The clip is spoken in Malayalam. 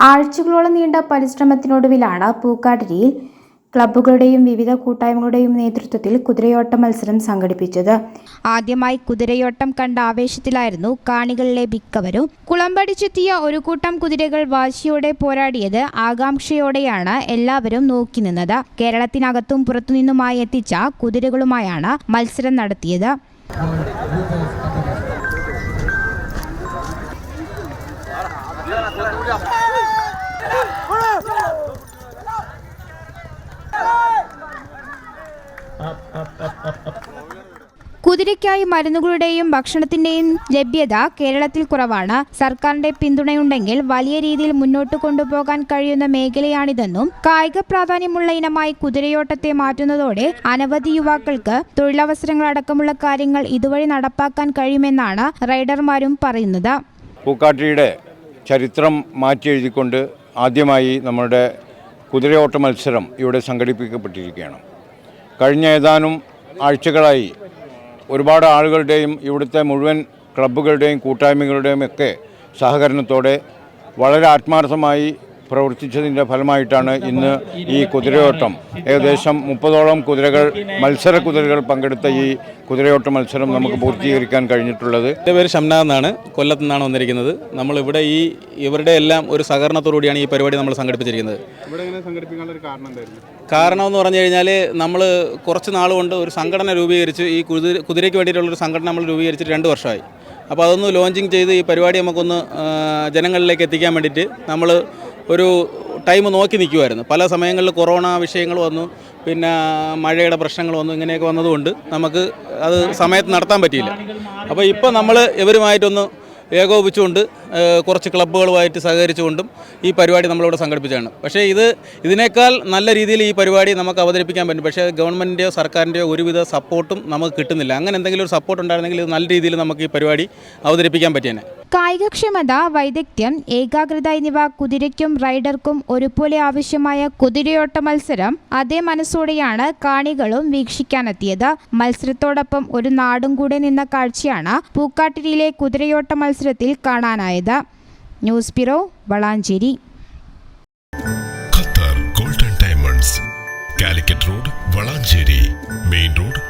ആഴ്ചകളോളം നീണ്ട പരിശ്രമത്തിനൊടുവിലാണ് പൂക്കാട്ടിരിയിൽ ക്ലബ്ബുകളുടെയും വിവിധ കൂട്ടായ്മകളുടെയും നേതൃത്വത്തിൽ കുതിരയോട്ട മത്സരം സംഘടിപ്പിച്ചത്. ആദ്യമായി കുതിരയോട്ടം കണ്ട ആവേശത്തിലായിരുന്നു കാണികളിലെ മിക്കവരും. കുളമ്പടിച്ചെത്തിയ ഒരു കൂട്ടം കുതിരകൾ വാശിയോടെ പോരാടിയത് ആകാംക്ഷയോടെയാണ് എല്ലാവരും നോക്കി നിന്നത്. കേരളത്തിനകത്തും പുറത്തുനിന്നുമായി എത്തിച്ച കുതിരകളുമായാണ് മത്സരം നടത്തിയത്. കുതിരയ്ക്കായി മരുന്നുകളുടെയും ഭക്ഷണത്തിന്റെയും ലഭ്യത കേരളത്തിൽ കുറവാണ്. സർക്കാരിന്റെ പിന്തുണയുണ്ടെങ്കിൽ വലിയ രീതിയിൽ മുന്നോട്ട് കൊണ്ടുപോകാൻ കഴിയുന്ന മേഖലയാണിതെന്നും കായിക പ്രാധാന്യമുള്ള ഇനമായി കുതിരയോട്ടത്തെ മാറ്റുന്നതോടെ അനവധി യുവാക്കൾക്ക് തൊഴിലവസരങ്ങൾ അടക്കമുള്ള കാര്യങ്ങൾ ഇതുവഴി നടപ്പാക്കാൻ കഴിയുമെന്നാണ് റൈഡർമാരും പറയുന്നത്. പൂക്കാട്ടിയുടെ ചരിത്രം മാറ്റി എഴുതിക്കൊണ്ട് ആദ്യമായി നമ്മുടെ കുതിരയോട്ട മത്സരം ഇവിടെ സംഘടിപ്പിക്കപ്പെട്ടിരിക്കുകയാണ്. കഴിഞ്ഞ ഏതാനും ആഴ്ചകളായി ഒരുപാട് ആളുകളുടെയും ഇവിടുത്തെ മുഴുവൻ ക്ലബ്ബുകളുടെയും കൂട്ടായ്മകളുടെയും ഒക്കെ സഹകരണത്തോടെ വളരെ ആത്മാർത്ഥമായി പ്രവർത്തിച്ചതിന്റെ ഫലമായിട്ടാണ് ഇന്ന് ഈ കുതിരയോട്ടം. ഏകദേശം മുപ്പതോളം കുതിരകൾ മത്സര കുതിരകൾ പങ്കെടുത്ത ഈ കുതിരയോട്ട മത്സരം നമുക്ക് പൂർത്തീകരിക്കാൻ കഴിഞ്ഞിട്ടുള്ളത്. എന്റെ പേര് ഷംനാഥ് എന്നാണ്. കൊല്ലത്തു നിന്നാണ് വന്നിരിക്കുന്നത്. നമ്മളിവിടെ ഈ ഇവരുടെ എല്ലാം ഒരു സഹകരണത്തോടുകൂടിയാണ് ഈ പരിപാടി നമ്മൾ സംഘടിപ്പിച്ചിരിക്കുന്നത്. ഇവിടെ ഇങ്ങനെ സംഘടിപ്പിക്കാനുള്ള ഒരു കാരണം കാരണം എന്ന് പറഞ്ഞു കഴിഞ്ഞാൽ നമ്മൾ കുറച്ച് നാൾ കൊണ്ട് ഒരു സംഘടന രൂപീകരിച്ച് ഈ കുതിര കുതിരയ്ക്ക് വേണ്ടിയിട്ടുള്ളൊരു സംഘടന നമ്മൾ രൂപീകരിച്ചിട്ട് രണ്ട് വർഷമായി. അപ്പോൾ അതൊന്ന് ലോഞ്ചിങ് ചെയ്ത് ഈ പരിപാടി നമുക്കൊന്ന് ജനങ്ങളിലേക്ക് എത്തിക്കാൻ വേണ്ടിയിട്ട് നമ്മൾ ഒരു ടൈം നോക്കി നിൽക്കുമായിരുന്നു പല സമയങ്ങളിൽ കൊറോണ വിഷയങ്ങൾ വന്നു. പിന്നെ മഴയുടെ പ്രശ്നങ്ങൾ വന്നു. ഇങ്ങനെയൊക്കെ വന്നതുകൊണ്ട് നമുക്ക് അത് സമയത്ത് നടത്താൻ പറ്റിയില്ല. അപ്പോൾ ഇപ്പോൾ നമ്മൾ ഇവരുമായിട്ടൊന്ന് ഏകോപിച്ചുകൊണ്ട് കുറച്ച് ക്ലബ്ബുകളുമായിട്ട് സഹകരിച്ചുകൊണ്ടും ഈ പരിപാടി നമ്മളിവിടെ സംഘടിപ്പിച്ചതാണ്. പക്ഷേ ഇത് ഇതിനേക്കാൾ നല്ല രീതിയിൽ ഈ പരിപാടി നമുക്ക് അവതരിപ്പിക്കാൻ പറ്റും. പക്ഷേ ഗവൺമെന്റിന്റെയോ സർക്കാരിന്റെയോ ഒരുവിധ സപ്പോർട്ടും നമുക്ക് കിട്ടുന്നില്ല. അങ്ങനെ എന്തെങ്കിലും ഒരു സപ്പോർട്ട് ഉണ്ടായിരുന്നെങ്കിൽ ഇത് നല്ല രീതിയിൽ നമുക്ക് ഈ പരിപാടി അവതരിപ്പിക്കാൻ പറ്റിയേനെ. കായികക്ഷമത വൈദഗ്ധ്യം ഏകാഗ്രത എന്നിവ കുതിരയ്ക്കും റൈഡർക്കും ഒരുപോലെ ആവശ്യമായ കുതിരയോട്ട മത്സരം അതേ മനസ്സോടെയാണ് കാണികളും വീക്ഷിക്കാനെത്തിയത്. മത്സരത്തോടൊപ്പം ഒരു നാടും കൂടെ നിന്ന കാഴ്ചയാണ് പൂക്കാട്ടിരിയിലെ കുതിരയോട്ട മത്സരത്തിൽ കാണാനായത്. News bureau Valanchery. Qatar golden diamonds Calicut road Valanchery main road